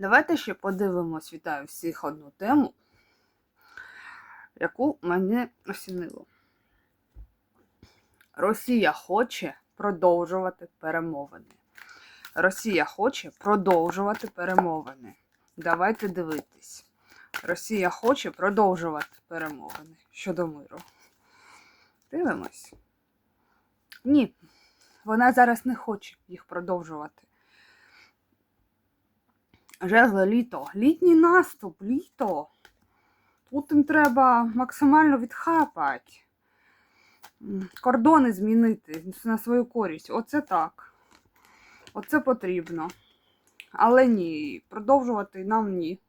Давайте ще подивимось, вітаю всіх одну тему, яку мене осінило. Росія хоче продовжувати перемовини. Росія хоче продовжувати перемовини. Давайте дивитись. Росія хоче продовжувати перемовини щодо миру. Дивимось. Ні, вона зараз не хоче їх продовжувати. Жезло літо. Літній наступ, літо. Тут їм треба максимально відхапати. Кордони змінити на свою користь. Оце так. Оце потрібно. Але ні, продовжувати нам ні.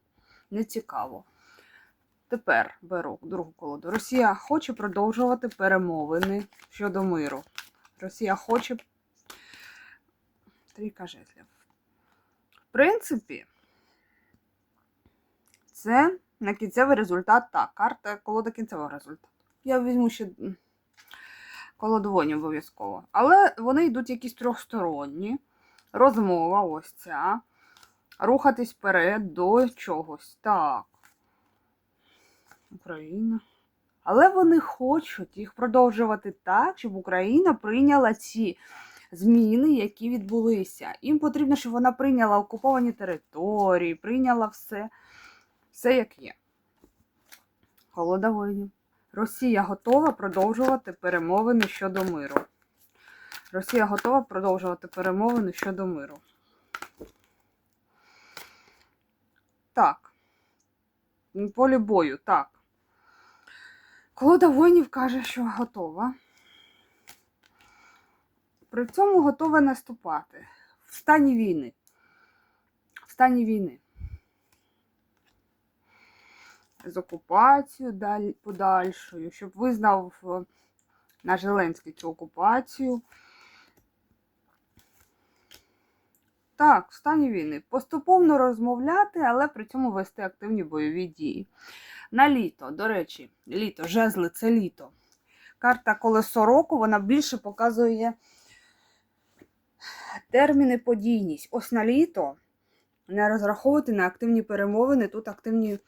Не цікаво. Тепер беру другу колоду. Росія хоче продовжувати перемовини щодо миру. Росія хоче. Трійка жезлів. В принципі, це на кінцевий результат так. Карта колода кінцевого результату. Я візьму ще колоду обов'язково. Але вони йдуть якісь трьохсторонні. Розмова ось ця. Рухатись вперед до чогось. Так. Україна. Але вони хочуть їх продовжувати так, щоб Україна прийняла ці зміни, які відбулися. Їм потрібно, щоб вона прийняла окуповані території, прийняла все, все як є. Холода воїнів. Росія готова продовжувати перемовини щодо миру. Росія готова продовжувати перемовини щодо миру. Так. На Полі бою, так. Колода воїнів каже, що готова. При цьому готова наступати в стані війни. В стані війни. З окупацією далі, подальшою, щоб визнав е, наш Зеленський цю окупацію. Так, в стані війни. Поступовно розмовляти, але при цьому вести активні бойові дії. На літо, до речі, літо, жезли це літо. Карта колесо року, вона більше показує терміни подійність. Ось на літо не розраховувати на активні перемовини, тут активні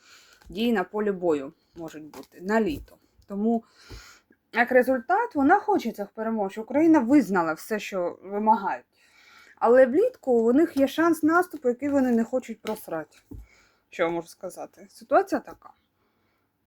дії на полі бою можуть бути на літо. Тому, як результат, вона хоче цих переможців. Україна визнала все, що вимагають. Але влітку у них є шанс наступу, який вони не хочуть просрати. Що я можу сказати? Ситуація така.